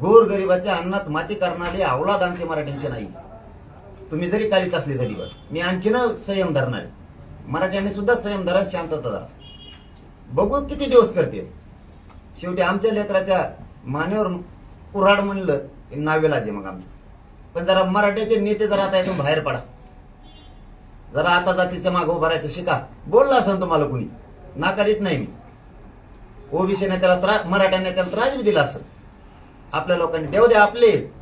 गोर गरिबाच्या अन्नात माती करणारे अवलाद आमचे मराठ्यांची नाही. तुम्ही जरी कालीत असले तरी मी आणखीन संयम धरणार आहे. मराठ्यांनी सुद्धा संयम धरा शांतता धरा. बघू किती दिवस करते शेवटी आमच्या लेकराच्या मानेवर कुऱ्हाड म्हणलं की नावेलाच आहे मग आमचं. पण जरा मराठ्याचे नेते जरा आता इथून बाहेर पडा. जरा आता जातीच्या मागं उभारायचं शिका. बोलला असं तुम्हाला कुणी? नाकारीत नाही मी. ओबीसी नेत्याला त्रास मराठ्या नेत्याला त्रास बी दिला असं आपल्या लोकांनी. देऊ द्या आपले.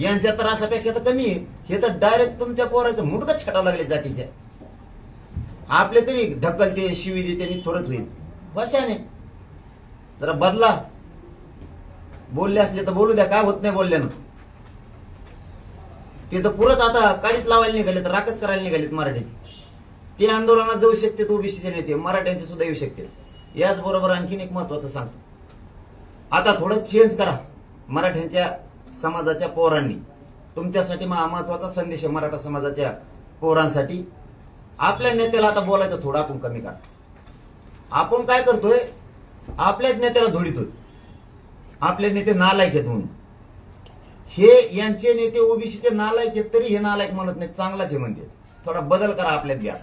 यांच्या त्रासापेक्षा तर कमी हे तर डायरेक्ट तुमच्या पोराचं मुडकच छटा लागले जातीच्या. आपले तरी धक्कलते शिवी दे त्यांनी थोडंच होईल. वशाने. जरा बदला. बोलले असले तर बोलू द्या काय होत नाही बोलल्यानं. ते तर पुरत आता काळीच लावायला निघाले तर राखच करायला निघालेत मराठीचे. ते आंदोलनात जाऊ शकते ओबीसीचे नेते. मराठ्यांचे सुद्धा येऊ शकते याचबरोबर आणखीन एक महत्वाचं सांगतो. आता थोडं चेंज करा. मराठ्यांच्या समाजाच्या पोरांनी. तुमच्यासाठी मा- महत्त्वाचा संदेश आहे मराठा समाजाच्या पोरांसाठी. आपल्या नेत्याला आता बोलायचं थोडं आपण कमी करा. आपण काय करतोय? आपल्याच नेत्याला झोडितोय आपले नेते नालायक आहेत म्हणून. हे यांचे नेते ओबीसीचे नालायक आहेत तरी हे नालायक म्हणत नाही चांगलाच हे म्हणते थोडा बदल करा आपल्यात घ्या.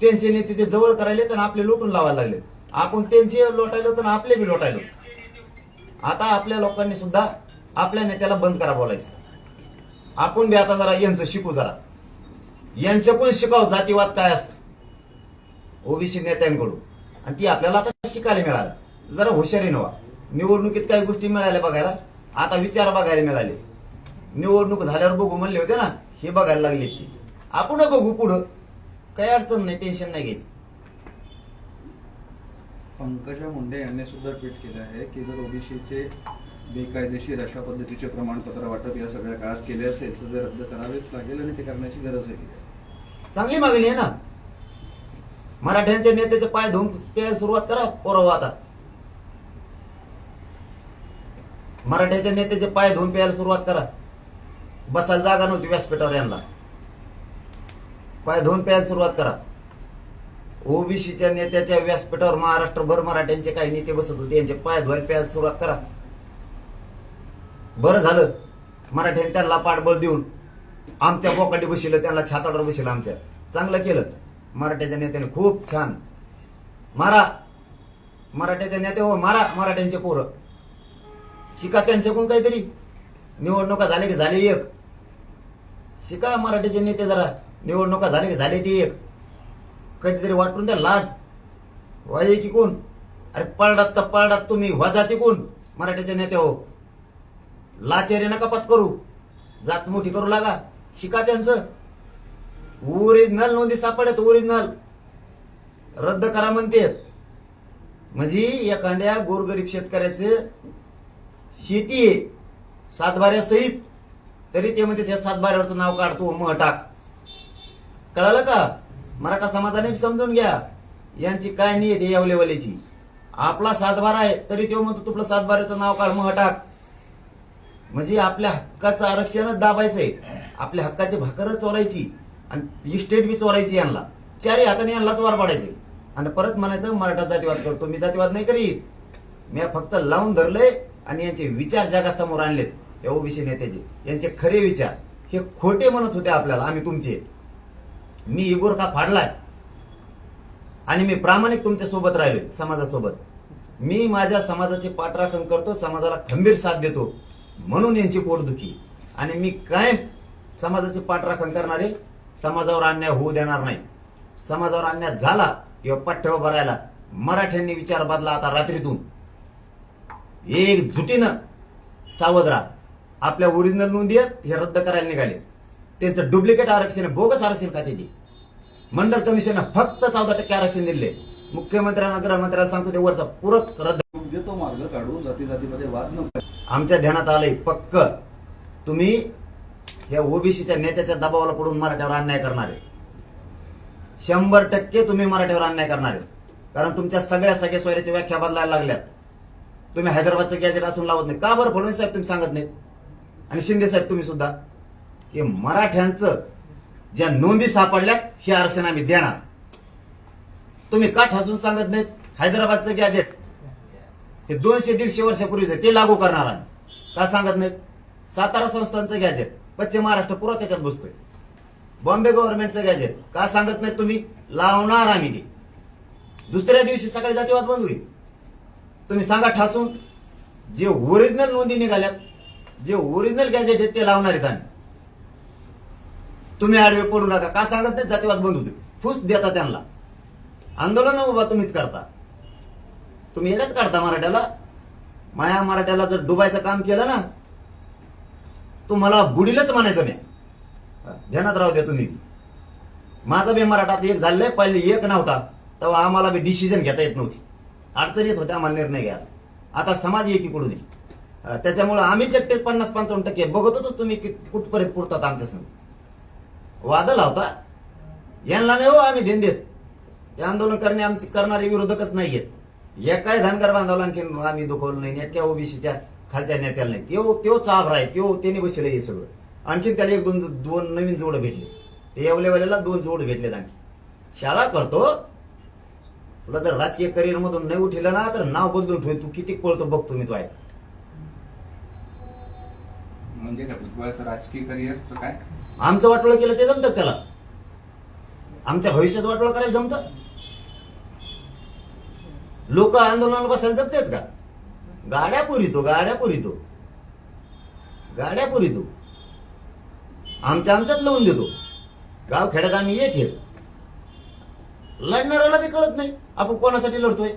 त्यांचे नेते ते जवळ करायले तर आपले लोटून लावायला लागले आपण त्यांचे लोटायलो तर आपले बी लोटायलो आता आपल्या लोकांनी सुद्धा आपल्या नेत्याला बंद करा बोलायचं. आपण बी आता जरा यांचं शिकू जरा. यांच्याकडून शिकाव जातीवाद काय असतो? ओबीसी नेत्यांकडून. आणि ती आपल्याला आता शिकायला मिळालं. जरा हुशारी नव्हा निवडणुकीत काही गोष्टी मिळाल्या बघायला. आता विचार बघायला मिळाले. निवडणूक झाल्यावर बघू म्हणले होते ना हे बघायला लागले ती. आपण बघू पुढं. काही अडचण नाही टेन्शन नाही घ्यायचं. पंकजा मुंडे यांनी सुद्धा ट्विट केलं आहे की जर ओबीसीचे बेकायदेशीर अशा पद्धतीचे प्रमाणपत्र वाटप या सगळ्या काळात केले असेल तर ते रद्द करावेच लागेल आणि ते करण्याची गरज आहे. चांगली मागणी आहे ना? मराठ्यांच्या नेत्याचे पाय धुवून प्यायला सुरुवात करा पोरव आता मराठ्याच्या नेत्याचे पाय धुवून प्यायला सुरुवात करा. बसायला जागा नव्हती व्यासपीठावर यांना. पाय धुवून प्यायला सुरुवात करा. ओबीसीच्या नेत्याच्या व्यासपीठावर महाराष्ट्रभर मराठ्यांचे काही नेते बसत होते. यांचे पाय धुवायला प्यायला सुरुवात करा. बरं झालं. मराठ्यांनी त्यांना पाठबळ देऊन आमच्या बोकाटी बसिलं त्यांना छातावर बसिलं आमच्या. चांगलं केलं. मराठ्याच्या नेत्याने खूप छान. मारा. मराठ्याच्या नेते हो मारा मराठ्यांचे पोरं. शिका त्यांच्याकडून काहीतरी. निवडणुका झाले की झाले एक. शिका मराठीचे नेते जरा. निवडणुका झाले की झाले ते एक. कधीतरी वाटून द्या लाज. वाय की कोण? अरे पळडात तर पळडात तुम्ही वजाती कोण मराठीचे नेते हो. लाचेरी नका पत्करू. जात मोठी करू लागा. शिका त्यांचं. ओरिजिनल नोंदी सापडत ओरिजिनल रद्द करा म्हणते. म्हणजे एखाद्या गोरगरीब शेतकऱ्याचे शेती आहे. सातबाऱ्यासहित तरी ते म्हणते त्या सातबाऱ्यावरचं नाव काढतो मग टाक. कळालं का? मराठा समाजाने समजून घ्या. यांची काय नियत आहे यावलेवलेची आपला सातबारा आहे तरी तो म्हणतो तुपलं सातबाराचं नाव काढ मग टाक म्हणजे आपल्या हक्काचं आरक्षणच दाबायचंय आपल्या हक्काची भाकरच चोरायची. आणि इस्टेट बी चोरायची यांना. चारही हाताने यांना वार पाडायचे. आणि परत म्हणायचं मराठा जातीवाद करतो मी जातीवाद नाही करीत. मी फक्त लावून धरलंय आणि यांचे विचार जगासमोर आणलेत. या ओबीसी नेत्याचे यांचे खरे विचार. हे खोटे म्हणत होते आपल्याला आम्ही तुमचे. आहेत. मी इगोर का फाडलाय? आणि मी प्रामाणिक तुमच्यासोबत राहिलोय समाजासोबत. मी माझ्या समाजाचे पाठराखण करतो समाजाला खंबीर साथ देतो म्हणून यांची पोटदुखी. आणि मी कायम समाजाचे पाठराखण करणारे समाजावर अन्याय होऊ देणार नाही. समाजावर अन्याय झाला किंवा पठ्ठ्यावर भरायला मराठ्यांनी विचार बदला आता रात्रीतून. एक जुटीनं सावध राहा. आपल्या ओरिजिनल नोंदी आहेत हे रद्द करायला निघाले. त्यांचं डुप्लिकेट आरक्षण बोगस आरक्षण का ते? मंडळ कमिशननं फक्त चौदा टक्के आरक्षण दिले. मुख्यमंत्र्यांना गृहमंत्र्यांना सांगतो ते वरचा पुरत रद्द. योग्य तो मार्ग काढून जाती जातीमध्ये वाद न आमच्या ध्यानात आलंय पक्क. तुम्ही या ओबीसीच्या नेत्याच्या दबावाला पडून मराठ्यावर अन्याय करणार आहे. शंभर टक्के तुम्ही मराठ्यावर अन्याय करणार आहे. कारण तुमच्या सगळ्या सगळ्या सोयऱ्याच्या व्याख्या बदलायला लागल्यात. तुम्ही हैदराबादचं गॅजेट असून लावत नाही. का बरं फडणवीस साहेब तुम्ही सांगत नाही आणि शिंदे साहेब तुम्ही सुद्धा. की मराठ्यांचं ज्या नोंदी सापडल्यात हे आरक्षण आम्ही देणार. तुम्ही का ठासून सांगत नाहीत? हैदराबादचं गॅजेट हे दोनशे दीडशे वर्षापूर्वीच ते लागू करणार आम्ही. का सांगत नाहीत? सातारा संस्थांचं गॅजेट पश्चिम महाराष्ट्र पुरा त्याच्यात बसतोय बॉम्बे गव्हर्नमेंटचं गॅजेट का सांगत नाही तुम्ही? लावणार आम्ही ते. दुसऱ्या दिवशी सकाळी जातीवाद बंद होईल. तुम्ही सांगा ठासून जे ओरिजिनल नोंदी निघाल्यात जे ओरिजिनल गॅजेट आहेत ते लावणार आहेत आम्ही. तुम्ही आडवे पडू नका. का सांगत नाही? जातीवाद बंद होते फुस देता त्यांना. आंदोलन उभा तुम्हीच करता. तुम्ही येण्यात काढता मराठ्याला. माया मराठ्याला जर डुबायचं काम केलं ना तुम्हाला बुडीलच म्हणायचं नाही. ध्यानात राहू द्या तुम्ही. माझा बी मराठात एक झालेलं पहिले एक नव्हता. तेव्हा आम्हाला बी डिसिजन घेता येत नव्हती. अडचण येत होत्या आम्हाला निर्णय घ्या आता समाज एकीकडून येईल अं, त्याच्यामुळे आम्ही चट्टे पन्नास पंचावन्न टक्के बघत होतो तुम्ही कुठपर्यंत पुरतात आमच्या संग. वादला होता. यांना नाही हो आम्ही देण देत. हे आंदोलन करणे आमचे करणारे विरोधकच नाही आहेत एकाही धनगर बांधवला आणखी आम्ही दुखवलं नाही. एका ओबीसीच्या खालच्या नेत्याला नाही. त्यो त्यो चाभरा आहे. त्यो त्याने बसले हे सगळं. आणखीन त्याला एक दोन दोन नवीन जोड भेटले. ते येवलेवाल्याला दोन जोड भेटलेत आणखी. शाळा करतो. तुला जर राजकीय करिअर मधून नाही उठिलं ना तर नाव बदलून ठेव. तू किती पळतो बघतो मी तो आहे म्हणजे काय भुजबळाचं राजकीय करिअरचं काय? आमचं वाटोळं केलं ते जमतं त्याला? आमच्या भविष्यात वाटोळं करायला जमतं? लोक आंदोलनाला बसायला जमतात का? गाड्या पुरितो गाड्या पुरितो. गाड्या पुरितो. आमच्या आमच्यात लावून देतो. गाव खेड्यात आम्ही एक येत लढणाऱ्याला बी कळत नाही. आपण कोणासाठी लढतोय?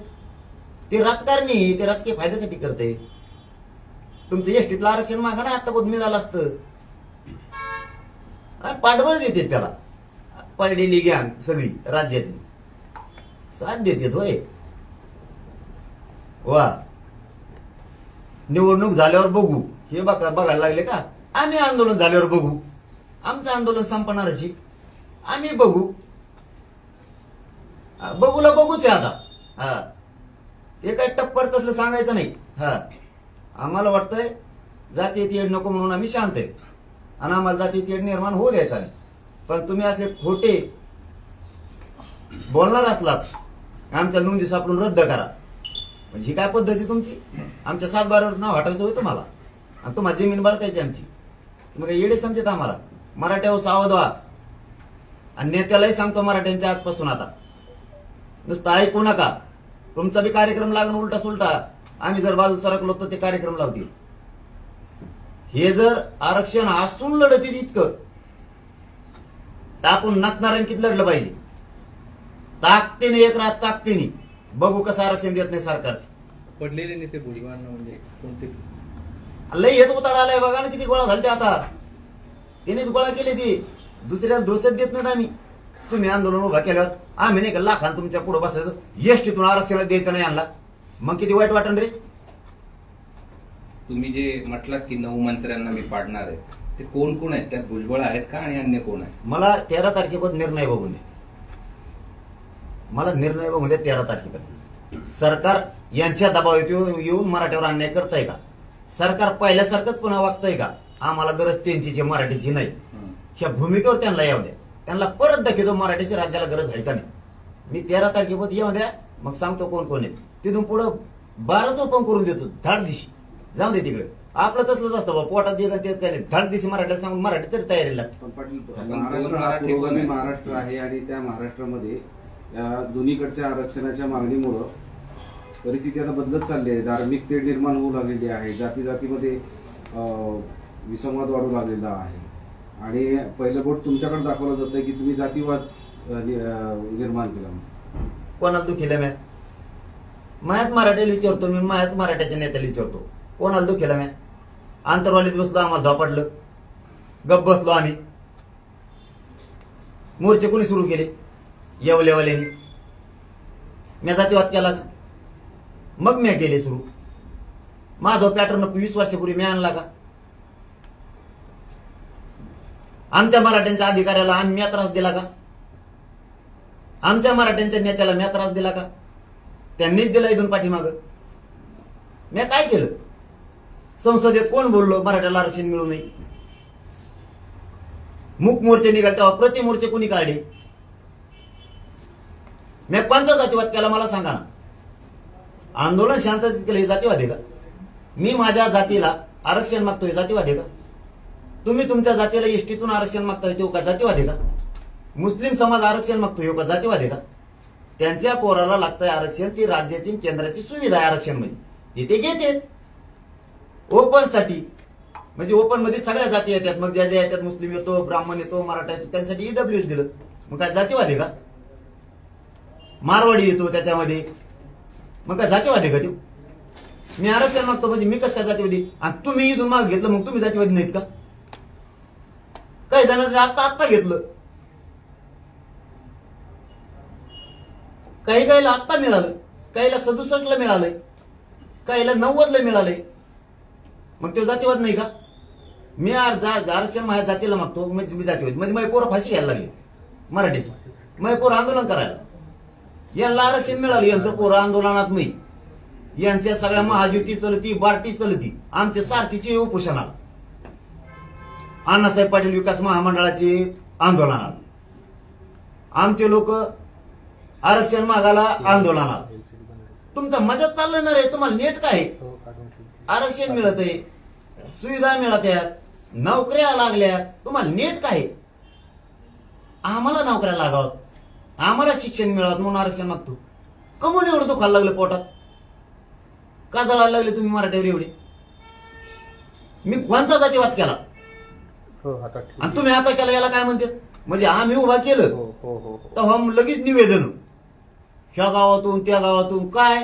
ते राजकारणी ते राजकीय फायद्यासाठी करते. तुमचं एसटीतलं आरक्षण मागा ना आता झालं असतं. पाठबळ देते त्याला. पडलेली गँग सगळी राज्यातली. साथ देते होय. वा. निवडणूक झाल्यावर बघू. हे बघा बघायला लागले का? आम्ही आंदोलन झाल्यावर बघू. आमचं आंदोलन संपणारच आम्ही बघू. बघूला बघूच आहे आता. हा. ते काय टप्पर तसलं सांगायचं नाही. हा. आम्हाला वाटतंय जाती येड नको म्हणून आम्ही शांत आहे. आणि आम्हाला जाती तेढ निर्माण होऊ द्यायचा नाही. पण तुम्ही असे खोटे बोलणार असलात आमच्या नोंदी सापडून रद्द करा. म्हणजे ही काय पद्धती तुमची? आमच्या सात बारावर नाव हटायचं होय तुम्हाला. आणि तुम्हाला जमीन बाळकायची आमची. तुम्ही काय येडे समजत आम्हाला. मराठ्यावर सावध व्हा. आणि नेत्यालाही सांगतो मराठ्यांच्या आजपासून आता. नुसतं ऐकू नका. तुमचा बी कार्यक्रम लागून उलटा सुलटा. आम्ही जर बाजू सरकलो तर ते कार्यक्रम लावतील. हे जर आरक्षण असून लढतील इतकं तर आपण नसणाऱ्यांनी किती लढलं पाहिजे? ताकदीने एक रात ताकदीने. बघू कसं आरक्षण देत नाही सरकार. पडलेले नेते भुजबळांना म्हणजे कोणते? लय येत उताड आलाय बघा ना किती गोळा घालते आता. त्यानेच गोळा केले ते. दुसऱ्या दोषच देत नाहीत आम्ही. तुम्ही आंदोलन उभा केल्यावर आम्ही नाही का लाखान तुमच्यापुढे बसायचं. एसटीतून आरक्षण द्यायचं नाही आणला. मग किती वाईट वाटण रे? तुम्ही जे म्हटलात की नऊ मंत्र्यांना मी पाडणार आहे ते कोण कोण आहेत? त्यात भुजबळ आहेत का आणि अन्य कोण आहेत? मला तेरा तारखेपर्यंत निर्णय बघून दे. मला निर्णय बघून दे तेरा तारखेपर्यंत सरकार यांच्या दबावात येऊन मराठ्यावर अन्याय करतंय का? सरकार पहिल्यासारखंच पुन्हा वागतंय का? आम्हाला गरज त्यांची जी मराठीची नाही. ह्या भूमिकेवर त्यांना येऊ द्या. त्यांना परत दाखवतो मराठीची राज्याला गरज आहे का नाही? मी तेरा तारखेपर्यंत येऊ द्या मग सांगतो कोण कोण आहेत. तिथून पुढं बाराच ओपन करून देतो धाड दिशी जाऊ दे तिकडे. आपलं तसलंच असतं बा पोटात आणि ते काय नाही. धाड दिशी मराठीला सांगून मराठी तरी तयारी लागते. पण पाटील महाराष्ट्र हा मराठी? महाराष्ट्र आहे आणि त्या महाराष्ट्रामध्ये या दोन्हीकडच्या आरक्षणाच्या मागणीमुळं परिस्थिती आता बदलत चालली आहे. धार्मिक तेढ निर्माण होऊ लागलेली आहे. जाती जातीमध्ये अं, विसंवाद वाढू लागलेला आहे. आणि पहिलं बोट तुमच्याकडे दाखवलं जातं की तुम्ही जातीवाद अं, नि- अं, निर्माण केला कोणाला दुखीला म्या? मायाच मराठीला विचारतो मी मायाच मराठ्याच्या नेत्याला विचारतो. कोणाला दुखेला म्या? आंतरवालीत बसलो आम्हाला धापडलं गप बसलो आम्ही. मोर्चे कोणी सुरू केले? येवलेवाल्याने मी जातीवाद केला. का मग मी केले सुरू. माधव पॅटर्न वीस वर्षापूर्वी मी आणला का? आमच्या मराठ्यांच्या अधिकाऱ्याला आम्ही म्या त्रास दिला का? आमच्या मराठ्यांच्या नेत्याला म्या त्रास दिला का? त्यांनीच दिला इथून पाठीमाग. मी काय केलं? संसदेत कोण बोललो? मराठ्याला आरक्षण मिळू नये. मुख मोर्चे निघाले तेव्हा प्रति मोर्चे कोणी काढले? मी कोणता जातीवाद केला मला सांगा ना. आंदोलन शांततेत केलं हे जातीवाद आहे का? मी माझ्या जातीला आरक्षण मागतोय जातीवाद आहे का? तुम्ही तुमच्या जातीला एसटीतून आरक्षण मागता तो का जातीवाद आहे का? मुस्लिम समाज आरक्षण मागतो हे का जातीवाद आहे का? त्यांच्या पोराला लागतंय आरक्षण ती राज्याची केंद्राची सुविधा आहे आरक्षण म्हणजे तिथे घेते ओपनसाठी. म्हणजे ओपनमध्ये सगळ्या जाती येतात. मग ज्या ज्या येतात मुस्लिम येतो ब्राह्मण येतो मराठा येतो त्यांसाठी ईडब्ल्यू दिलं. मग काय जातीवाद आहे का? मारवाडी येतो त्याच्यामध्ये. मग काय जातीवाद आहे का ते मी आरक्षण मागतो म्हणजे मी कसं काय जातीवादी? आणि तुम्ही इथून माग घेतलं मग तुम्ही जातीवादी नाहीत का? काही जणांचं आत्ता आत्ता घेतलं. काही काहीला आत्ता मिळालं. काहीला सदुसष्टला मिळालंय. काहीला नव्वदला मिळालंय. मग तो जातीवाद नाही का? मी आरक्षण माझ्या जातीला मागतो म्हणजे मी जातीवाद. म्हणजे माझी पोरं फाशी घ्यायला लागली. मराठीची. माझी पोरं आंदोलन करायला. यांना आरक्षण मिळालं यांचं पोरं आंदोलनात नाही. यांच्या सगळ्या महायुती चलती बार्टी चलती. आमच्या सारथीचे उपोषणाला. अण्णासाहेब पाटील विकास महामंडळाचे आंदोलनाला. आमचे लोक आरक्षण मागायला आंदोलनाला. तुमचा मजाच चाललं ना रे? तुम्हाला नेट काय आहे? आरक्षण मिळत आहे सुविधा मिळत आहेत नोकऱ्या लागल्या तुम्हाला नेट काय? आहे? आम्हाला नोकऱ्या लागावत आम्हाला शिक्षण मिळावं म्हणून आरक्षण मागतो. कमून एवढं दुखायला लागलं पोटात. का जळायला लागले तुम्ही मराठीवर एवढे? मी कोणचा जातीवाद केला? हो आणि तुम्ही आता केला याला काय म्हणते म्हणजे आम्ही उभा केलं. हो हो हो हो. तर हम लगेच निवेदन. ह्या गावातून त्या गावातून काय?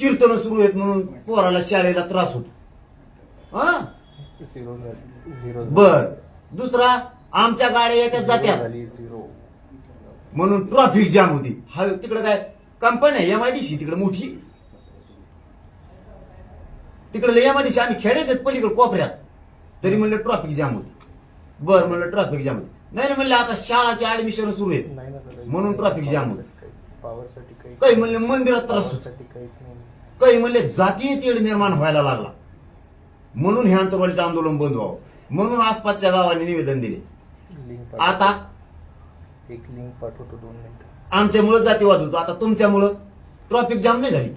कीर्तन सुरू आहेत म्हणून पोराला शाळेला त्रास होतो. हा? बर. दुसरा आमच्या गाड्या येत्या जात्या. म्हणून ट्रॉफिक जाम होती. हा तिकडे काय? कंपनी आहे एम आय डी सी तिकडे मोठी. तिकडे एम आय डी आम्ही खेड्यात आहेत पलीकडे कोपऱ्यात. तरी म्हणलं ट्रॉफिक जाम होती. बर म्हणलं ट्रॉफिक जाम होती. नाही म्हणलं आता शाळाचे ऍडमिशन सुरू आहेत. म्हणून ट्रॉफिक जाम होतं. पॉवरसाठी काही काही म्हणले मंदिरात त्रास होतो. पॉवरसाठी काहीच नाही. काही म्हणले जातीय तेढ निर्माण व्हायला लागला. म्हणून हे आंतरवालीचं आंदोलन बंद व्हावं. म्हणून आसपासच्या गावांनी निवेदन दिले. लिंक आता एक लिंक पाठवतो दोन मिनिटं. आमच्यामुळं जातीवाद होतो. आता तुमच्यामुळं ट्रॉफिक जाम नाही झाली.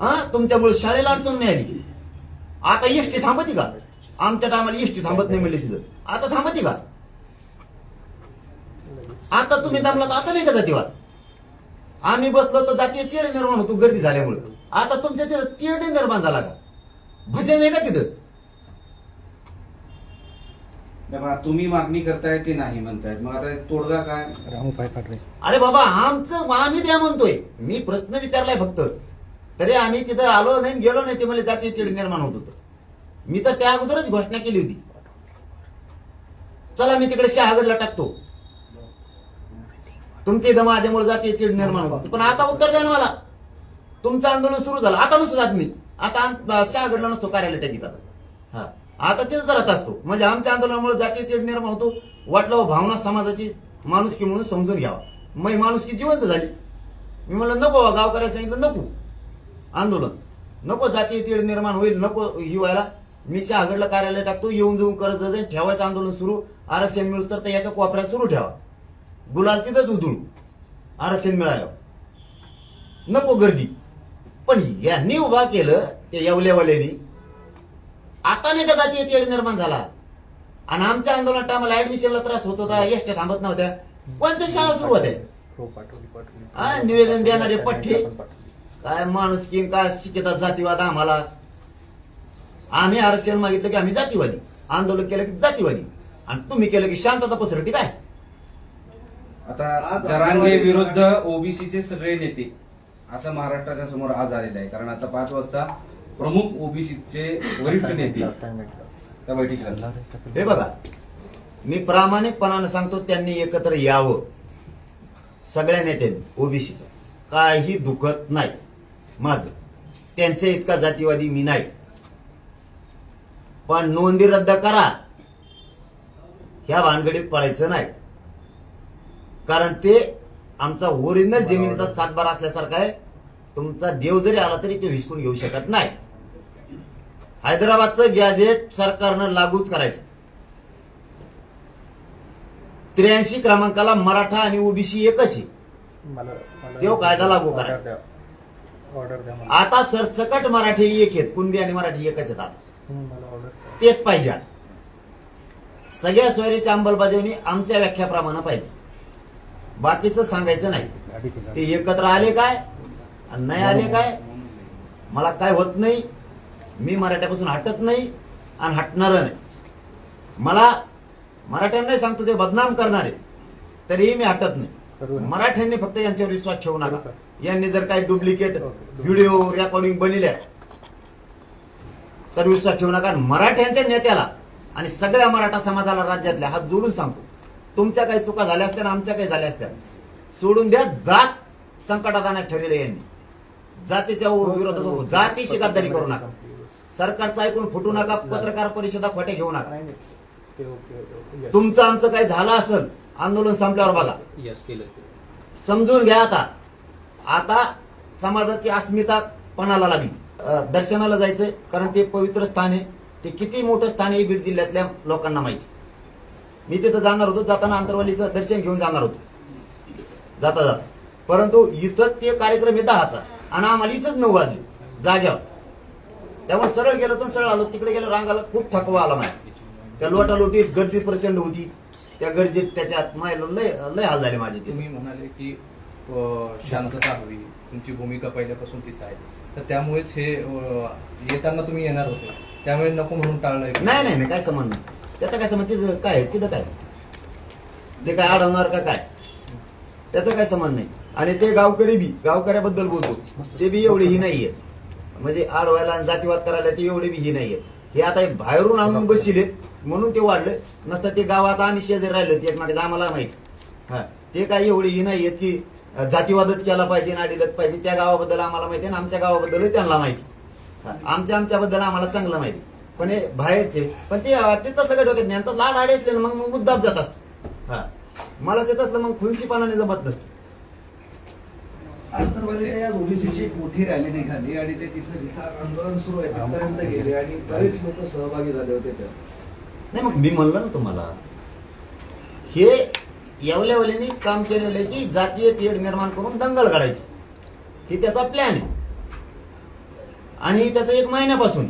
हा? तुमच्यामुळे शाळेला अडचण नाही आली. आता एसटी थांबती का? आमच्या टायमाला एसटी थांबत नाही म्हणले तिथं. आता थांबती का? आता तुम्ही जमला तर आता नाही का जातीवाद? आम्ही बसलो तर जातीय तेढ निर्माण होतो गर्दी झाल्यामुळे. आता तुमच्या तिथं तेढ निर्माण झाला का? भजन आहे का तिथं? नाही बा, तुम्ही मागणी करताय ते नाही म्हणतायत. मग आता तोडगा काय? रामू पाय काढ रे अरे बाबा आमचं आम्ही द्या म्हणतोय. मी प्रश्न विचारलाय फक्त. तरी आम्ही तिथं आलो नाही गेलो नाही ते मला जातीय तेढ निर्माण होत होतं. मी तर त्या अगोदरच घोषणा केली होती. चला मी तिकडे शहागडला टाकतो. तुमची इथं माझ्यामुळे जातीय तेढ निर्माण होत. पण आता उत्तर द्या ना मला. तुमचं आंदोलन सुरू झालं. आता नसतो जात मी. आता शहागडला नसतो कार्यालय टाकीत आता हा. आता तिथं राहत असतो. म्हणजे आमच्या आंदोलनामुळे जातीय तेढ निर्माण होतो. वाटलं हो, भावना समाजाची माणुसकी म्हणून समजून घ्यावा. मग माणुसकी जिवंत झाली. मी म्हणलं नको बा, गावकऱ्याला सांगितलं नको. आंदोलन. नको जाती तीड निर्माण होईल नको ही व्हायला. मी शहागडला कार्यालय टाकतो येऊन जाऊन करत जाईल ठेवायचं आंदोलन सुरू. आरक्षण मिळूस तर ते एका कोपऱ्यात सुरू ठेवा. गुलाल तिथंच उधळू. आरक्षण मिळालं. नको गर्दी. पण यांनी उभा केलं ते येवल्यावाल्यानी. आता नाही का जाती येते निर्माण झाला? आणि आमच्या आंदोलन टायमाला ऍडमिशनला त्रास होत होता एसट्या थांबत नव्हत्या. कोणत्या शाळा सुरू होत्या निवेदन देणारे पठ्ठे. काय माणूस की काय शिकतात जातीवाद आम्हाला? आम्ही आरक्षण मागितलं की आम्ही जातीवादी. आंदोलन केलं की जातीवादी. आणि तुम्ही केलं की शांतता पसरती काय? आता जरांगे विरुद्ध ओबीसीचे सगळे नेते असं महाराष्ट्राच्या समोर आज आलेलं आहे. कारण आता पाच वाजता प्रमुख ओबीसीचे वरिष्ठ नेते. त्या बैठकीला. हे बघा मी प्रामाणिकपणाने सांगतो त्यांनी एकत्र यावं. सगळ्या नेत्यांनी ओबीसीचं. काही दुखत नाही. माझं. त्यांच्या इतका जातीवादी मी नाही. पण नोंदी रद्द करा. ह्या भानगडीत पळायचं नाही. कारण ते आमचा ओरिजिनल जमिनीचा सातबार असल्यासारखा आहे. तुमचा देव जरी आला तरी तो हिसकून घेऊ शकत नाही. हैदराबादचं गॅजेट सरकारनं लागूच करायचं. त्र्याऐंशी क्रमांकाला मराठा आणि ओबीसी एकच आहे. देव कायदा लागू करायचा. आता सरसकट मराठी एक आहेत. कुणबी आणि मराठी एकच आहेत आता. तेच पाहिजे आता. सगळ्या सोयरीची अंमलबजावणी आमच्या व्याख्याप्रमाणे पाहिजे. बाकीचं सांगायचं नाही. ते एकत्र आले काय? आणि नाही आले काय? मला काय होत नाही? मी मराठ्यापासून हटत नाही आणि हटणार नाही. मला मराठ्यांनाही सांगतो ते बदनाम करणारे. तरीही मी हटत नाही. मराठ्यांनी फक्त यांच्यावर विश्वास ठेवू नका. यांनी जर काही डुप्लिकेट. व्हिडिओ रेकॉर्डिंग बनविल्या तर विश्वास ठेवू नका. मराठ्यांच्या नेत्याला आणि सगळ्या मराठा समाजाला राज्यातल्या हात जोडून सांगतो. तुमच्या काही चुका झाल्या असत्या आणि आमच्या काही झाल्या असत्या. सोडून द्या जात संकटात आणण्यात ठरले यांनी. जातीच्या विरोधात हो, जातीशी गद्दारी करू नका. सरकारचं ऐकून फुटू नका पत्रकार परिषदा खोटे घेऊ नका. तुमचं आमचं काही झालं असेल आंदोलन संपल्यावर बघा. समजून घ्या आता. आता समाजाची अस्मिता पणाला लागली. दर्शनाला जायचंय कारण ते पवित्र स्थान आहे. ते किती मोठं स्थान आहे हे बीड जिल्ह्यातल्या लोकांना माहिती. मी तिथं जाणार होतो जाताना अंतरवालीचं दर्शन घेऊन जाणार होतो. जाता जाता. परंतु इथं ते कार्यक्रम आहे दहाचा. आणि आम्हाला इथंच नऊ वाजले जाग्यावर. त्यामुळे सरळ गेलो तर सरळ आलो. तिकडे गेलो रांगाला खूप थकवा आला माझ्या. त्या लोटालोटीत गर्दी प्रचंड होती. त्या गर्दीत त्याच्यात माय लय लय हाल झाले माझे तुम्ही म्हणाले की शांतता हवी. तुमची भूमिका पहिल्यापासून तीच आहे. तर त्यामुळेच हे येताना तुम्ही येणार होते. त्यामुळे नको म्हणून टाळलंय. नाही नाही नाही काय संबंध नाही. त्याचा काय संबंध? तिथं काय आहे? तिथं काय? ते काय अडवणार का काय? त्याचा काय संबंध नाही. आणि ते गावकरी बी गावकऱ्याबद्दल बोलतो. ते बी एवढे ही आहेत. म्हणजे आडवायला आणि जातीवाद करायला ते एवढे बी ही आहेत. हे आता बाहेरून आणून बसले म्हणून ते वाढलं. नसतं ते गावात आम्ही शेजारी राहिलो ते एकमेकांचं आम्हाला माहिती. हा ते काही एवढेही ही आहेत की जातीवादच केला पाहिजे नाडीलच पाहिजे. त्या गावाबद्दल आम्हाला माहिती आहे आणि आमच्या गावाबद्दल त्यांना माहिती आमच्या आमच्याबद्दल आम्हाला चांगलं माहिती पण हे बाहेरचे पण ते ते काय डोक्यात नाही. आणि लाड आडे असले ना मग मग मुद्दाम जात असतो. हा. मला ते तसलं मग खुलशीपणाने जमत नसतं. आंतरवालीला या ओबीसीची एक मोठी रॅली निघाली आणि ते तिथं जिथं आंदोलन सुरू आहे तिथपर्यंत गेले आणि बरेच लोक सहभागी झाले होते त्यात. नाही मग मी म्हणलं ना तुम्हाला हे येवल्यावलीने काम केलेलं आहे की जातीय तेढ निर्माण करून दंगल काढायची हे त्याचा प्लॅन आहे. आणि त्याचं एक महिन्यापासून.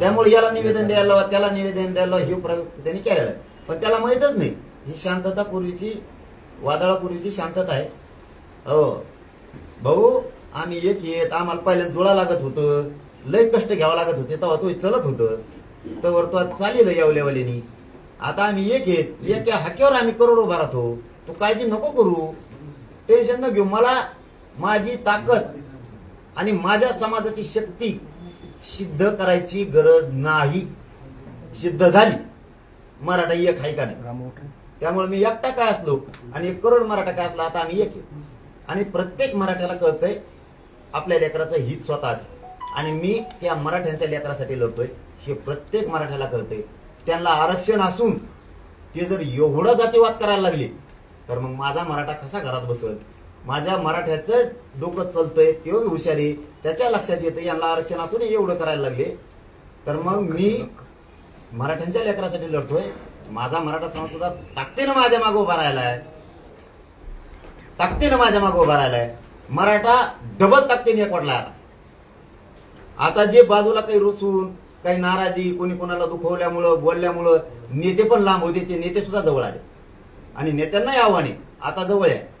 त्यामुळे याला निवेदन द्यायला त्याला निवेदन द्यायला हे प्रयोग त्यांनी केलेला आहे. पण त्याला माहीतच नाही. ही शांतता पूर्वीची वादळापूर्वीची शांतता आहे. हो भाऊ आम्ही एक येत आम्हाला पहिल्यांदा जुळा लागत होतं. लय कष्ट घ्यावं लागत होते तेव्हा तो चलत होतं. तर तो चालेल यावल्यावाल्यानी आता आम्ही एक येत एक या हाक्यावर आम्ही करोड उभा राहतो. तू काळजी नको करू. टेन्शन न घेऊ. मला माझी ताकद आणि माझ्या समाजाची शक्ती सिद्ध करायची गरज नाही. सिद्ध झाली. मराठा एक आहे का नाही? त्यामुळे मी एकटा काय असलो? आणि एक करोड मराठा काय असला? आता आम्ही एक आणि प्रत्येक मराठ्याला कळतंय आपल्या लेकराचं हित स्वतःच आणि मी त्या मराठ्यांच्या लेकरासाठी लढतोय हे प्रत्येक मराठ्याला कळतंय. त्यांना आरक्षण असून ते जर एवढं जातीवाद करायला लागले तर मग माझा मराठा कसा घरात बसल माझ्या मराठ्याचं डोकं चलतंय तेव्हा मी हुशार त्याच्या लक्षात येतं यांना आरक्षण असून एवढं करायला लागले. तर मग मी मराठ्यांच्या लेकरासाठी लढतोय. माझा मराठा समाज सुद्धा ताकदीनं माझ्या मागे उभा राहिलाय. ताकदीनं माझ्या मागे उभा राहिलाय. मराठा डबल ताकदीने एकवटला. आता आता जे बाजूला काही रुसून काही नाराजी कोणी कोणाला दुखवल्यामुळं बोलल्यामुळं नेते पण लांब होते ते नेते सुद्धा जवळ आले. आणि नेत्यांनाही आव्हाने आता जवळ आहे.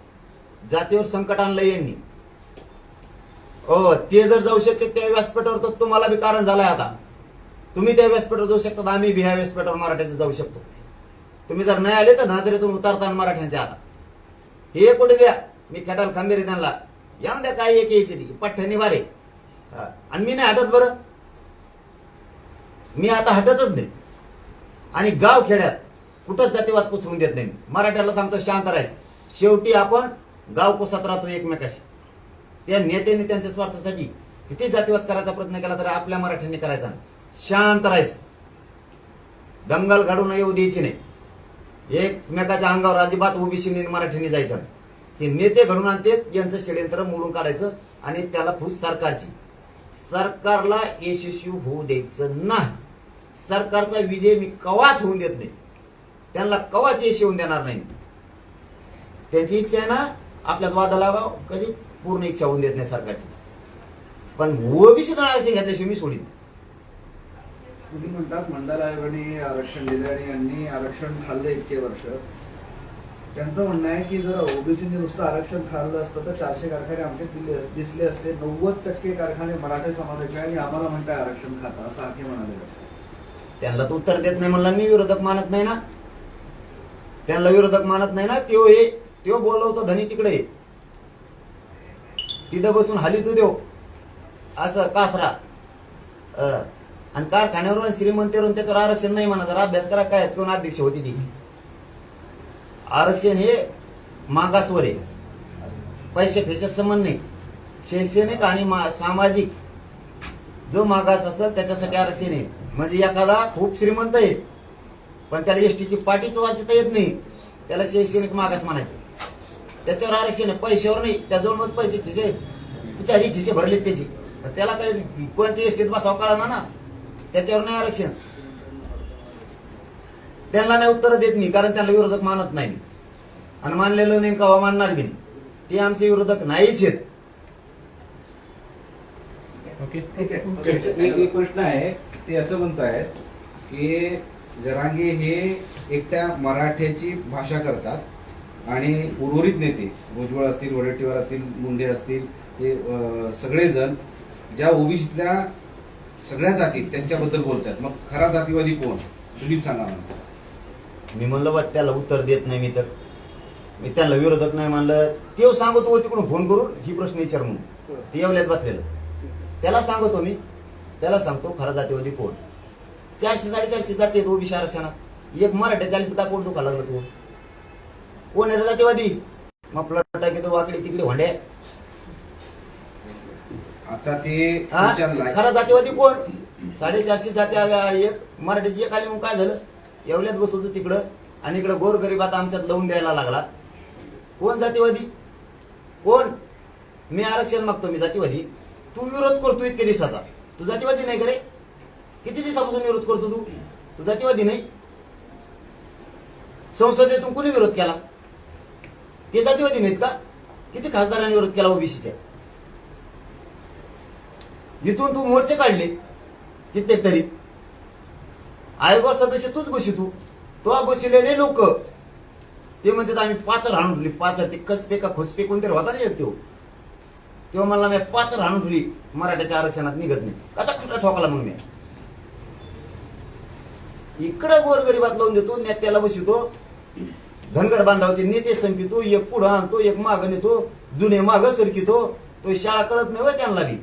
जातीवर संकट आणलं यांनी. हो ते जर जाऊ शकते त्या व्यासपीठावर तर तुम्हाला बी कारण झालंय आता. तुम्ही त्या व्यासपीठावर जाऊ शकता आम्ही बी ह्या व्यासपीठावर मराठ्याचे जाऊ शकतो. तुम्ही जर नाही आले तर नजरेतून उतारता मराठ्यांच्या आता हे कुठे द्या? मी खेटाल खंबीर त्यांना. या द्या काय एक यायची ती? पठ्ठ्यानी बारे आणि मी नाही हटत बरं. मी आता हटतच नाही. आणि गाव खेड्यात कुठंच जातीवाद पुसरून देत नाही मराठ्याला सांगतो शांत राहायचं. शेवटी आपण गाव कोसात राहतो एकमेकाशी. त्या नेत्यांनी त्यांच्या स्वार्थासाठी किती जातीवाद करायचा प्रयत्न केला तर आपल्या मराठ्यांनी करायचा शांत राहायचं. दंगल घडून येऊ द्यायची नाही. एकमेकाच्या अंगावर अजिबात ओबीसी मराठीने जायचं हे नेते घडून आणते यांचं षडयंत्र मोडून काढायचं आणि त्याला फूस सरकारची. सरकारला यशस्वी होऊ द्यायचं नाही. सरकारचा विजय मी कवाच होऊन देत नाही. त्यांना कवाच यश येऊन देणार नाही त्यांची इच्छा आहे ना आपल्यात वादा लागाव कधी? पूर्ण इच्छा होऊन देत नाही सरकारची. पण ओबीसी आरक्षण घेतल्याशिवाय मी सोडीन. तुम्ही म्हणतात मंडल आयोगाने आरक्षण दिले आणि यांनी आरक्षण खाल्लं इतके वर्ष. त्यांचं म्हणणं आहे की जर ओबीसीने नुसतं आरक्षण खाल्लं असतं तर चारशे कारखाने आमचे दिले दिसले असते. नव्वद टक्के कारखाने मराठा समाजाचे आणि आम्हाला म्हणताय आरक्षण खाता असं हाके म्हणाले त्यांना तो उत्तर देत नाही म्हणला मी विरोधक मानत नाही ना. त्यांना विरोधक मानत नाही ना त्यो हे त्यो बोलवतो धनी तिकडे तिथं बसून हाली तू देव. असं कासरा. आणि कारखान्यावरून श्रीमंतीवरून त्याच्यावर आरक्षण नाही म्हणा जरा अभ्यास करा काय कोण अध्यक्ष होती ती? आरक्षण हे मागासवर आहे. पैसे फेशात संबंध नाही. शैक्षणिक आणि मा- सामाजिक. जो मागास असेल त्याच्यासाठी आरक्षण आहे. म्हणजे एखादा खूप श्रीमंत आहे. पण त्याला एसटीची पाठीच वाचता येत नाही. त्याला शैक्षणिक मागास म्हणायचं. त्याच्यावर आरक्षण आहे पैशावर नाही त्याजवळ मग पैसे खिसे बिचारी खिसे भरलेत त्याची. त्याला काही कोणत्या एसटीत बसावं कळणार ना? त्याच्यावर नाही आरक्षण. त्यांना नाही उत्तर देत मी कारण त्यांना विरोधक मानत नाही मी. आणि मानलेलं नाही कवा मानणार बी नाही. ते आमचे विरोधक नाहीच आहेत. ओके. ठीक आहे. एक प्रश्न आहे ते असं म्हणतायत की जरांगे हे एकट्या मराठ्याची भाषा करतात. आणि उर्वरित नेते भुजबळ असतील वडेट्टीवार असतील मुंडे असतील हे सगळेजण ज्या ओबीसीतल्या सगळ्या जाती त्यांच्याबद्दल बोलतात. मग खरा जातीवादी कोण? तुम्हीच सांगा मला. मी म्हणलं बा त्याला उत्तर देत नाही मी तर. मी त्याला विरोधक नाही म्हणलं ते सांगतो हो तिकडून फोन करून ही प्रश्न विचार म्हणून. ते येवल्यात बसलेलं. त्याला सांगतो मी. त्याला सांगतो खरा जातीवादी कोण? चारशे साडेचारशे जाती आहेत ओबीसी आरक्षणात. एक मराठ्या चालित का कोण दुखा लागलं तू? कोण आहे रे जातीवादी? मग प्लट टाकी वाकडी तिकडे होंड्या. आता ते हा? खरा जातीवादी कोण? साडेचारशे जाती आल्या एक मराठीची एक आली मग काय झालं? एवढ्यात बसत होतो तिकडं आणि इकडं गोरगरीब आता आमच्यात लावून द्यायला लागला. कोण जातीवादी? कोण? मी आरक्षण मागतो मी जातीवादी. तू विरोध करतो इतके दिवसाचा. तू जातीवादी नाही करे किती दिवसापासून विरोध करतो तू? तू जातीवादी नाही? संसदेतून कुणी विरोध केला? ते जातीवादी नाहीत का? किती खासदारांनी विरोध केला ओबीसीच्या? इथून तू मोर्चे काढले कित्येक तरी. आयोगावर सदस्य तूच बशी तू. तो बसलेले लोक. ते म्हणतात आम्ही पाचर राहून ठेवली पाचर. ते कसपे का खुसपे कोणतरी होता नाही येतो तो. तेव्हा मला मी पाचर राहून ठेवली मराठ्याच्या आरक्षणात निघत नाही. आता खुटा ठोकला मग मी? इकडं गोरगरीबात लावून देतो नेत्याला बसवतो धनगर बांधावचे नेते संपितो एक पुढं आणतो एक माग नेतो जुने माग सरकितो तो शाळा कळत नाही हो त्यांना बी.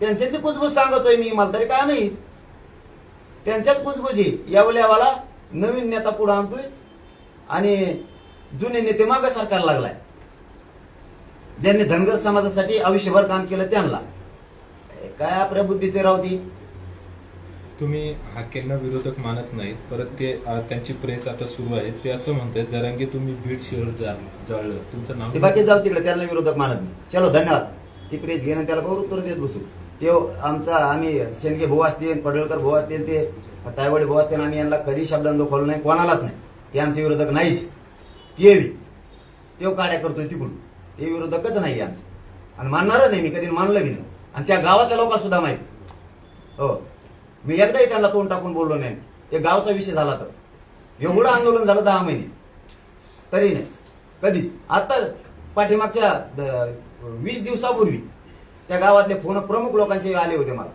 त्यांच्यातली कुजबूज सांगतोय मी मला तरी काय माहीत? त्यांच्यात कुजबूज आहे. यावल्यावाला नवीन नेता पुढं आणतोय आणि जुने नेते माग सरकार लागलाय. ज्यांनी धनगर समाजासाठी आयुष्यभर काम केलं त्यांना. काय आपल्या बुद्धीचे राहती तुम्ही हाकेंना विरोधक मानत नाहीत परत ते अ, त्यांची प्रेस आता सुरू आहे ते असं म्हणतात जरांगे तुम्ही बीड शहर जाळ- जाळलं. तुमचं नाव ते बाकी जाऊ तिकडे त्यांना विरोधक मानत नाही. चलो धन्यवाद. ती प्रेस घेणं त्याला करू उत्तर देत बसू. ते आमचा आम्ही शेंडगे भाऊ असतील पडळकर भाऊ असतील ते तायवडे भाऊ असतील आम्ही यांना कधी शब्दांत खोललं नाही कोणालाच नाही. ते आमचे विरोधक नाहीच. ते बी. ते काड्या करतोय तिकडून. ते विरोधकच नाही आमचे. आणि मानणारच नाही मी कधी मानलं बी नाही. आणि त्या गावातल्या लोकांना सुद्धा माहिती. हो. मी एकदाही त्यांना तोंड टाकून बोललो नाही. हे गावचा विषय झाला तर. एवढं आंदोलन झालं दहा महिने. तरी नाही. कधीच. आता पाठीमागच्या द- वीस दिवसापूर्वी त्या गावातले फोन प्रमुख लोकांचे आले होते मला.